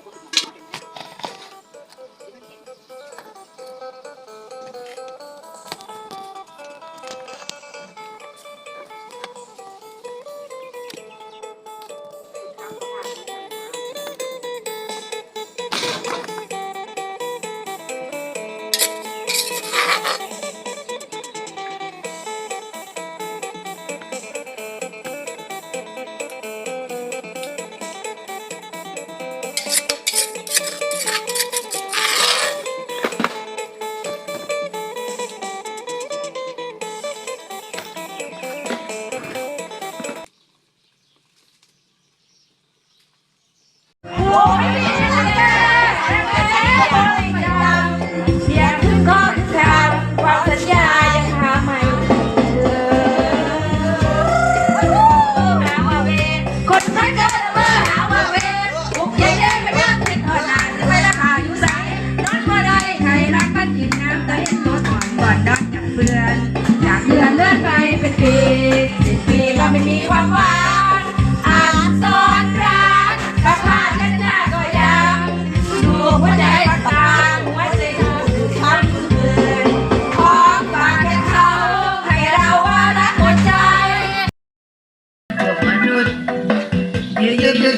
보거든요.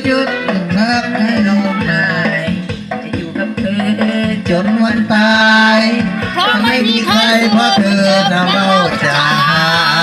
หยุดหยุดหยุดหยุดรักให้ลงนายจะอยู่กับเธอจนวันตาย เพราะจะไม่ไม่มีมีใคใครรเพราะเธอนะเราจะหา